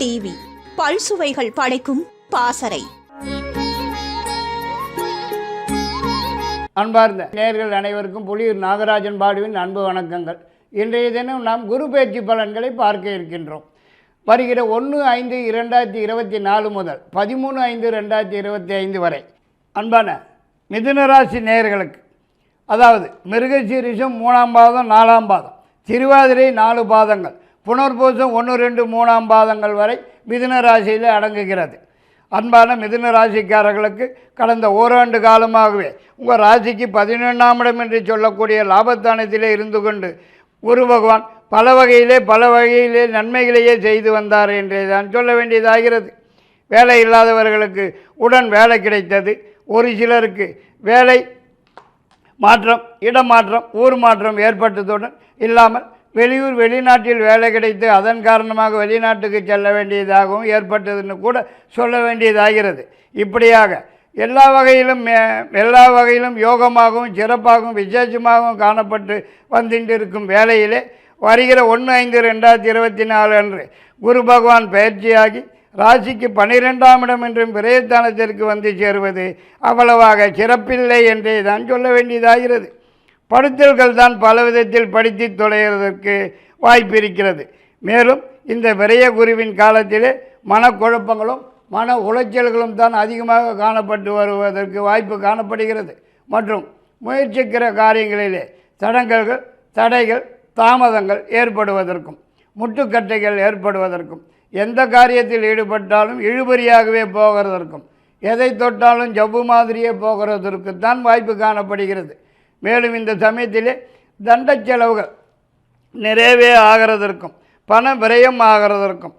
TV. பல்சுவைகள் படைக்கும் பாசறை. அன்பார்ந்த நேர்கள் அனைவருக்கும் புலியூர் நாகராஜன் பாடுவின் அன்பு வணக்கங்கள். இன்றைய தினம் நாம் குரு பயிற்சி பலன்களை பார்க்க இருக்கின்றோம். வருகிற ஒன்று ஐந்து இரண்டாயிரத்தி இருபத்தி நாலு முதல் பதிமூணு ஐந்து ரெண்டாயிரத்தி இருபத்தி ஐந்து வரை. அன்பான மிதுனராசி நேயர்களுக்கு அதாவது மிருகசீரிஷம் மூணாம் பாதம் நாலாம் பாதம் திருவாதிரை நாலு பாதங்கள் புனர்பூசம் ஒன்று ரெண்டு மூணாம் பாதங்கள் வரை மிதுன ராசியில் அடங்குகிறது. அன்பான மிதுன ராசிக்காரர்களுக்கு கடந்த ஓராண்டு காலமாகவே உங்கள் ராசிக்கு பதினொன்றாம் இடம் என்று சொல்லக்கூடிய லாபத்தானத்திலே இருந்து கொண்டு குரு பகவான் பல வகையிலே பல வகையிலே நன்மைகளையே செய்து வந்தார் என்றே தான் சொல்ல வேண்டியதாகிறது. வேலை இல்லாதவர்களுக்கு உடன் வேலை கிடைத்தது. ஒரு சிலருக்கு வேலை மாற்றம் இடமாற்றம் ஊர் மாற்றம் ஏற்பட்டதுடன் இல்லாமல் வெளியூர் வெளிநாட்டில் வேலை கிடைத்து அதன் காரணமாக வெளிநாட்டுக்கு செல்ல வேண்டியதாகவும் ஏற்பட்டதுன்னு கூட சொல்ல வேண்டியதாகிறது. இப்படியாக எல்லா வகையிலும் மே- எல்லா வகையிலும் யோகமாகவும் சிறப்பாகவும் விசேஷமாகவும் காணப்பட்டு வந்துட்டு இருக்கும் வேலையிலே வருகிற ஒன்று ஐந்து ரெண்டாயிரத்தி இருபத்தி நாலு அன்று குரு பகவான் பயிற்சியாகி ராசிக்கு பன்னிரெண்டாம் இடம் என்றும் பிரயத்தானத்திற்கு வந்து சேருவது அவ்வளவாக சிறப்பில்லை என்றே தான் சொல்ல வேண்டியதாகிறது. படுத்தல்கள் தான் பல விதத்தில் படித்து தொலைகிறதற்கு வாய்ப்பு இருக்கிறது மேலும் இந்த விரைய குருவின் காலத்திலே மனக்குழப்பங்களும் மன உளைச்சல்களும் தான் அதிகமாக காணப்பட்டு வருவதற்கு வாய்ப்பு காணப்படுகிறது. மற்றும் முயற்சிக்கிற காரியங்களிலே தடங்கல்கள் தடைகள் தாமதங்கள் ஏற்படுவதற்கும் முட்டுக்கட்டைகள் ஏற்படுவதற்கும் எந்த காரியத்தில் ஈடுபட்டாலும் இழுபறியாகவே போகிறதற்கும் எதை தொட்டாலும் ஜவ்வு மாதிரியே போகிறதற்கு தான் வாய்ப்பு காணப்படுகிறது. மேலும் இந்த சமயத்திலே தண்ட செலவுகள் நிறையவே ஆகிறதற்கும் பணம் விரயம் ஆகிறதற்கும்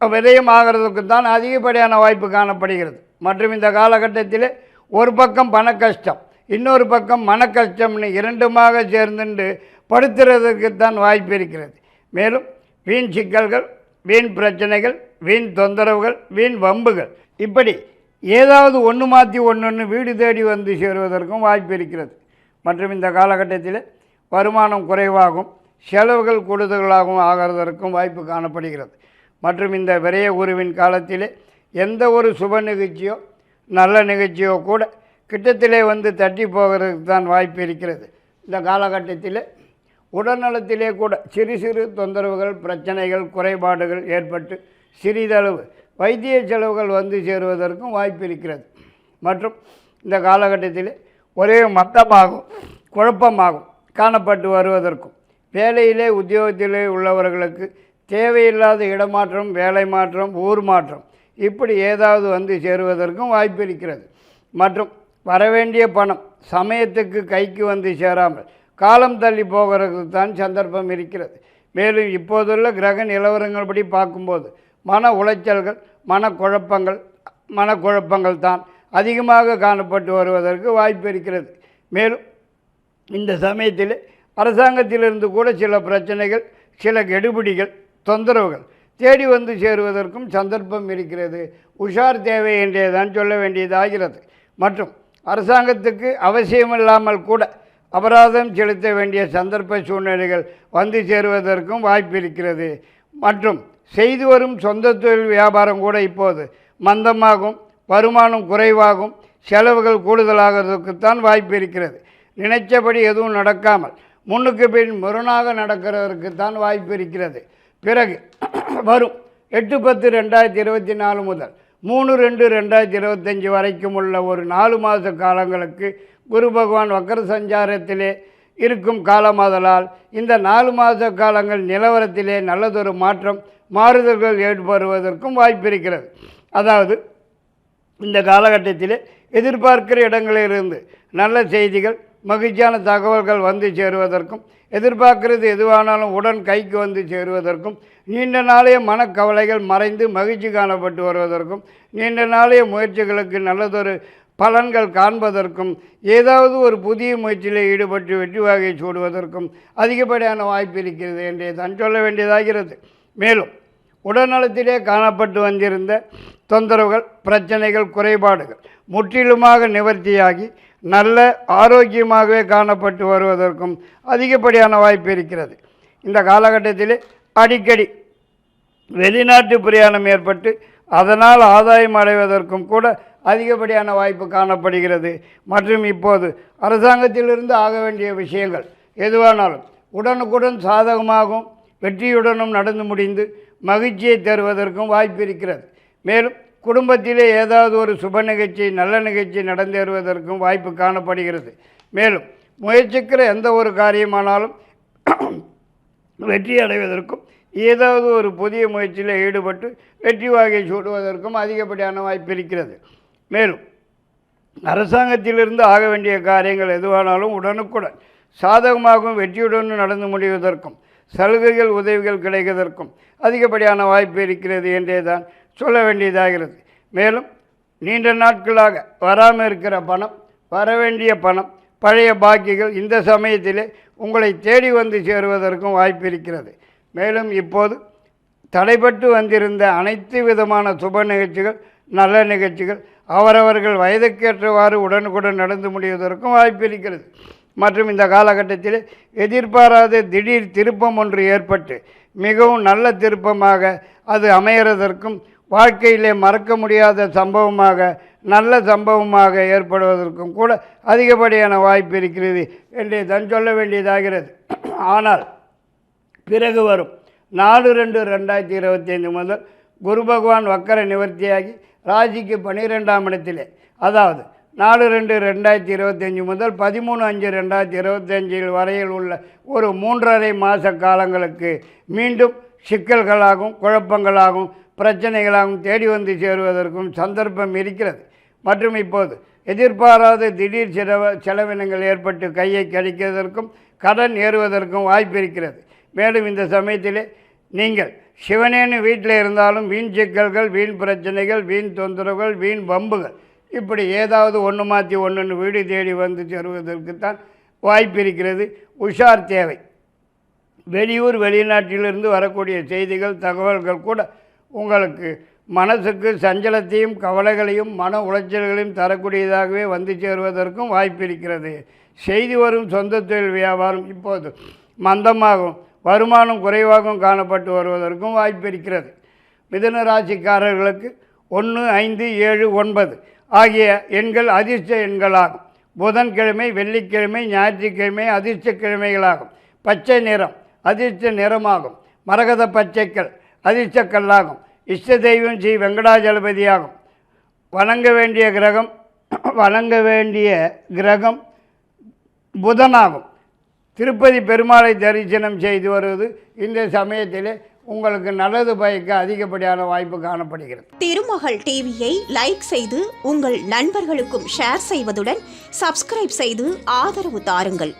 விரயம் ஆகிறதுக்கு தான் அதிகப்படியான வாய்ப்பு காணப்படுகிறது. மற்றும் இந்த காலகட்டத்தில் ஒரு பக்கம் பண கஷ்டம் இன்னொரு பக்கம் மன கஷ்டம்னு இரண்டுமாக சேர்ந்துண்டு படுத்துறதுக்குத்தான் வாய்ப்பு இருக்கிறது. மேலும் வீண் சிக்கல்கள் வீண் பிரச்சனைகள் வீண் தொந்தரவுகள் வீண் வம்புகள் இப்படி ஏதாவது ஒன்று மாற்றி ஒன்று ஒன்று வீடு தேடி வந்து சேருவதற்கும் வாய்ப்பு இருக்கிறது. மற்றும் இந்த காலகட்டத்தில் வருமானம் குறைவாகும் செலவுகள் கூடுதலாகவும் ஆகிறதற்கும் வாய்ப்பு காணப்படுகிறது. மற்றும் இந்த விரைய குருவின் காலத்திலே எந்த ஒரு சுப நிகழ்ச்சியோ நல்ல நிகழ்ச்சியோ கூட கிட்டத்திலே வந்து தட்டி போகிறதுக்கு தான் வாய்ப்பு இருக்கிறது. இந்த காலகட்டத்தில் உடல்நலத்திலே கூட சிறு சிறு தொந்தரவுகள் பிரச்சனைகள் குறைபாடுகள் ஏற்பட்டு சிறிதளவு வைத்திய செலவுகள் வந்து சேருவதற்கும் வாய்ப்பு இருக்கிறது. மற்றும் இந்த காலகட்டத்தில் ஒரே மத்தமாகும் குழப்பமாகும் காணப்பட்டு வருவதற்கும் வேலையிலே உத்தியோகத்திலே உள்ளவர்களுக்கு தேவையில்லாத இடமாற்றம் வேலை மாற்றம் ஊர் மாற்றம் இப்படி ஏதாவது வந்து சேருவதற்கும் வாய்ப்பு இருக்கிறது. மற்றும் வரவேண்டிய பணம் சமயத்துக்கு கைக்கு வந்து சேராமல் காலம் தள்ளி போகிறதுக்கு தான் சந்தர்ப்பம் இருக்கிறது. மேலும் இப்போதுள்ள கிரக நிலவரங்கள்படி பார்க்கும்போது மன உளைச்சல்கள் மனக்குழப்பங்கள் மனக்குழப்பங்கள் தான் அதிகமாக காணப்பட்டு வருவதற்கு வாய்ப்பு இருக்கிறது. மேலும் இந்த சமயத்தில் அரசாங்கத்திலிருந்து கூட சில பிரச்சனைகள் சில கெடுபிடிகள் தொந்தரவுகள் தேடி வந்து சேருவதற்கும் சந்தர்ப்பம் இருக்கிறது. உஷார் தேவை என்றே தான் சொல்ல வேண்டியதாகிறது மற்றும் அரசாங்கத்துக்கு அவசியமில்லாமல் கூட அபராதம் செலுத்த வேண்டிய சந்தர்ப்ப சூழ்நிலைகள் வந்து சேருவதற்கும் வாய்ப்பு இருக்கிறது. மற்றும் செய்து வரும் சொந்த தொழில் வியாபாரம் கூட இப்போது மந்தமாகும் வருமானம் குறைவாகும் செலவுகள் கூடுதலாகிறதுக்குத்தான் வாய்ப்பு இருக்கிறது. நினைச்சபடி எதுவும் நடக்காமல் முன்னுக்கு பின் முரணாக நடக்கிறதற்கு தான் வாய்ப்பு இருக்கிறது. பிறகு வரும் எட்டு பத்து ரெண்டாயிரத்தி இருபத்தி நாலு முதல் மூணு ரெண்டு ரெண்டாயிரத்தி இருபத்தஞ்சி வரைக்கும் உள்ள ஒரு நாலு மாத காலங்களுக்கு குரு பகவான் வக்கர சஞ்சாரத்திலே இருக்கும் காலமாதலால் இந்த நாலு மாத காலங்கள் நிலவரத்திலே நல்லதொரு மாற்றம் மாறுதல்கள் ஏற்படுவதற்கும் வாய்ப்பு இருக்கிறது. அதாவது இந்த காலகட்டத்தில் எதிர்பார்க்கிற இடங்களிலிருந்து நல்ல செய்திகள் மகிழ்ச்சியான தகவல்கள் வந்து சேருவதற்கும் எதிர்பார்க்கிறது எதுவானாலும் உடன் கைக்கு வந்து சேருவதற்கும் நீண்ட நாளைய மனக்கவலைகள் மறைந்து மகிழ்ச்சி காணப்பட்டு வருவதற்கும் நீண்ட நாளைய முயற்சிகளுக்கு நல்லதொரு பலன்கள் காண்பதற்கும் ஏதாவது ஒரு புதிய முயற்சியில் ஈடுபட்டு வெற்றி வாகை சூடுவதற்கும் அதிகப்படியான வாய்ப்பு இருக்கிறது என்றே தான் சொல்ல வேண்டியதாகிறது. மேலும் உடல்நலத்திலே காணப்பட்டு வந்திருந்த தொந்தரவுகள் பிரச்சனைகள் குறைபாடுகள் முற்றிலுமாக நிவர்த்தியாகி நல்ல ஆரோக்கியமாகவே காணப்பட்டு வருவதற்கும் அதிகப்படியான வாய்ப்பு இருக்கிறது. இந்த காலகட்டத்தில் அடிக்கடி வெளிநாட்டு பிரயாணம் ஏற்பட்டு அதனால் ஆதாயம் அடைவதற்கும் கூட அதிகப்படியான வாய்ப்பு காணப்படுகிறது. மற்றும் இப்போது அரசாங்கத்திலிருந்து ஆக வேண்டிய விஷயங்கள் எதுவானாலும் உடனுக்குடன் சாதகமாகவும் வெற்றியுடனும் நடந்து முடிந்து மகிழ்ச்சியை தருவதற்கும் வாய்ப்பு இருக்கிறது. மேலும் குடும்பத்திலே ஏதாவது ஒரு சுப நிகழ்ச்சி நல்ல நிகழ்ச்சி நடந்தேறுவதற்கும் வாய்ப்பு காணப்படுகிறது. மேலும் முயற்சிக்கிற எந்த ஒரு காரியமானாலும் வெற்றி அடைவதற்கும் ஏதாவது ஒரு புதிய முயற்சியில் ஈடுபட்டு வெற்றி வாகை சூடுவதற்கும் அதிகப்படியான வாய்ப்பு இருக்கிறது. மேலும் அரசாங்கத்திலிருந்து ஆக வேண்டிய காரியங்கள் எதுவானாலும் உடனுக்குடன் சாதகமாகவும் வெற்றியுடன் நடந்து முடிவதற்கும் சலுகைகள் உதவிகள் கிடைப்பதற்கும் அதிகப்படியான வாய்ப்பு இருக்கிறது என்றே தான் சொல்ல வேண்டியதாகிறது. மேலும் நீண்ட நாட்களாக வராமல் இருக்கிற பணம் வர வேண்டிய பணம் பழைய பாக்கிகள் இந்த சமயத்திலே உங்களை தேடி வந்து சேருவதற்கும் வாய்ப்பு இருக்கிறது. மேலும் இப்போது தடைபட்டு வந்திருந்த அனைத்து விதமான சுப நிகழ்ச்சிகள் நல்ல நிகழ்ச்சிகள் அவரவர்கள் வயதுக்கேற்றவாறு உடனுக்குடன் நடந்து முடிவதற்கும் வாய்ப்பு இருக்கிறது. மற்றும் இந்த காலகட்டத்தில் எதிர்பாராத திடீர் திருப்பம் ஒன்று ஏற்பட்டு மிகவும் நல்ல திருப்பமாக அது அமையறதற்கும் வாழ்க்கையிலே மறக்க முடியாத சம்பவமாக நல்ல சம்பவமாக ஏற்படுவதற்கும் கூட அதிகப்படியான வாய்ப்பு இருக்கிறது என்று தன் சொல்ல வேண்டியதாகிறது. ஆனால் பிறகு வரும் நாலு ரெண்டு ரெண்டாயிரத்தி இருபத்தைந்து முதல் குரு பகவான் வக்கர நிவர்த்தியாகி ராசிக்கு பன்னிரெண்டாம் இடத்திலே அதாவது நாலு ரெண்டு ரெண்டாயிரத்தி இருபத்தஞ்சி முதல் பதிமூணு அஞ்சு ரெண்டாயிரத்தி இருபத்தஞ்சில் வரையில் உள்ள ஒரு மூன்றரை மாத காலங்களுக்கு மீண்டும் சிக்கல்களாகவும் குழப்பங்களாகவும் பிரச்சனைகளாகவும் தேடி வந்து சேருவதற்கும் சந்தர்ப்பம் இருக்கிறது. மற்றும் இப்போது எதிர்பாராத திடீர் செலவ செலவினங்கள் ஏற்பட்டு கையை கிடைக்கிறதற்கும் கடன் ஏறுவதற்கும் வாய்ப்பு இருக்கிறது. மேலும் இந்த சமயத்திலே நீங்கள் சிவனேன்னு வீட்டில் இருந்தாலும் வீண் சிக்கல்கள் வீண் பிரச்சனைகள் வீண் தொந்தரவுகள் வீண் வம்புகள் இப்படி ஏதாவது ஒன்று மாற்றி ஒன்றுன்னு வீடு தேடி வந்து சேருவதற்குத்தான் வாய்ப்பு இருக்கிறது. உஷார் தேவை. வெளியூர் வெளிநாட்டிலிருந்து வரக்கூடிய செய்திகள் தகவல்கள் கூட உங்களுக்கு மனசுக்கு சஞ்சலத்தையும் கவலைகளையும் மன உளைச்சல்களையும் தரக்கூடியதாகவே வந்து சேருவதற்கும் வாய்ப்பு இருக்கிறது. செய்தி வரும் சொந்த தொழில் வியாபாரம் இப்போது மந்தமாகும். வருமானம் குறைவாகவும் காணப்பட்டு வருவதற்கும் வாய்ப்பு இருக்கிறது. மிதன ராசிக்காரர்களுக்கு ஒன்று ஐந்து ஏழு ஒன்பது. ஆகிய எண்கள் அதிர்ஷ்ட எண்களாகும். புதன்கிழமை வெள்ளிக்கிழமை ஞாயிற்றுக்கிழமை அதிர்ஷ்ட கிழமைகளாகும் பச்சை நிறம் அதிர்ஷ்ட நிறமாகும். மரகத பச்சைக்கல் அதிர்ஷ்ட கல்லாகும் இஷ்ட தெய்வம் ஸ்ரீ வெங்கடாஜலபதியாகும். வணங்க வேண்டிய கிரகம் வணங்க வேண்டிய கிரகம் புதனாகும். திருப்பதி பெருமாளை தரிசனம் செய்து வருவது இந்த சமயத்திலே உங்களுக்கு நல்லது பயக்க அதிகப்படியான வாய்ப்பு காணப்படுகிறது. திருமகள் டிவியை லைக் செய்து உங்கள் நண்பர்களுக்கும் ஷேர் செய்வதுடன் சப்ஸ்கிரைப் செய்து ஆதரவு தாருங்கள்.